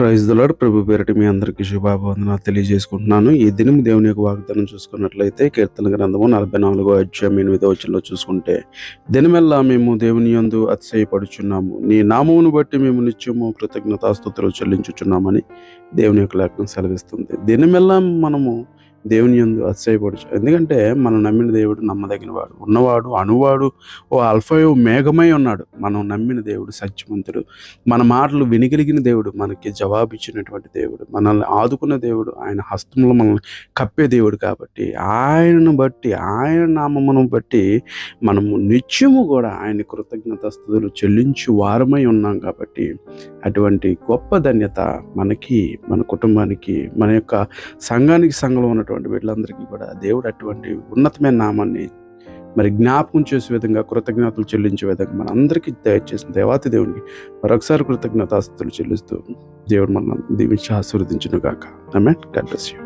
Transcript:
Praise the Lord ప్రభు పేరటి మీ అందరికీ శుభాభివందనాలు తెలియజేసుకుంటున్నాను. ఈ దినం దేవుని యొక్క వాగ్దానం చూసుకున్నట్లయితే కీర్తన గ్రంథము నలభై నాలుగో అధ్యాయం ఎనిమిదో వచనంలో చూసుకుంటే దినమెల్లా మేము దేవుని యందు అతిశయపడుచున్నాము. నీ నామమును బట్టి మేము నిత్యము కృతజ్ఞతాస్తుతులు చెల్లించుచున్నామని దేవుని యొక్క లేఖనం సెలవిస్తుంది. దినమెల్లా మనము దేవుని యందు అతిశయపడుచు. ఎందుకంటే మనం నమ్మిన దేవుడు నమ్మదగిన వాడు. ఉన్నవాడు అనువాడు ఓ అల్ఫయో మేఘమై ఉన్నాడు. మనం నమ్మిన దేవుడు సత్యవంతుడు. మన మాటలు వినగలిగిన దేవుడు మనకి జవాబు ఇచ్చినటువంటి దేవుడు. మనల్ని ఆదుకున్న దేవుడు ఆయన హస్తంలో మనల్ని కప్పే దేవుడు కాబట్టి ఆయనను బట్టి ఆయన నామమును బట్టి మనము నిత్యము కూడా ఆయన కృతజ్ఞత స్థుతులు చెల్లించి వారమై ఉన్నాం కాబట్టి అటువంటి గొప్ప ధన్యత మనకి మన కుటుంబానికి మన యొక్క సంఘానికి సంఘంలో ఉన్నటువంటి వీళ్ళందరికీ కూడా దేవుడు అటువంటి ఉన్నతమైన నామాన్ని మరి జ్ఞాపకం చేసే విధంగా కృతజ్ఞతలు చెల్లించే విధంగా మన అందరికీ దయచేసిన దేవాతి దేవునికి మరొకసారి కృతజ్ఞతాస్తులు చెల్లిస్తూ దేవుడు మనం దీవించి ఆశీర్వదించును గాక ఆమె గాడ్ యూ.